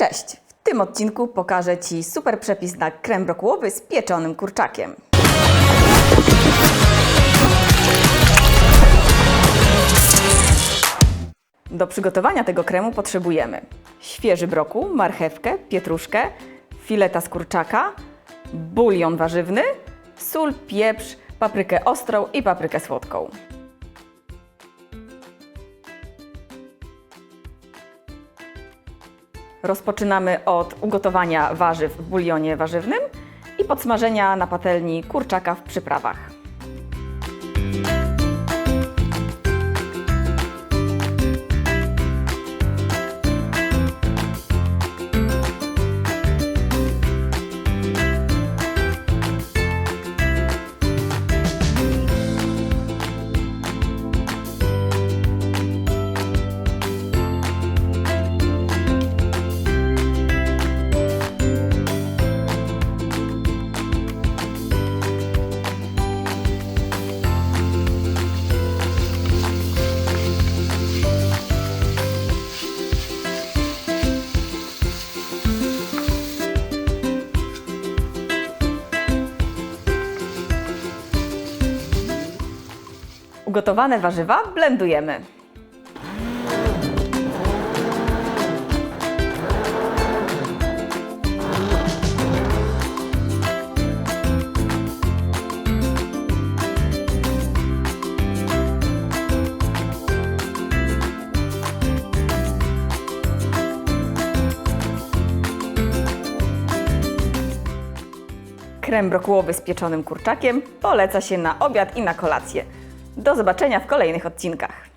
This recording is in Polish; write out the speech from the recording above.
Cześć! W tym odcinku pokażę Ci super przepis na krem brokułowy z pieczonym kurczakiem. Do przygotowania tego kremu potrzebujemy świeży brokuł, marchewkę, pietruszkę, fileta z kurczaka, bulion warzywny, sól, pieprz, paprykę ostrą i paprykę słodką. Rozpoczynamy od ugotowania warzyw w bulionie warzywnym i podsmażenia na patelni kurczaka w przyprawach. Ugotowane warzywa blendujemy. Krem brokułowy z pieczonym kurczakiem poleca się na obiad i na kolację. Do zobaczenia w kolejnych odcinkach.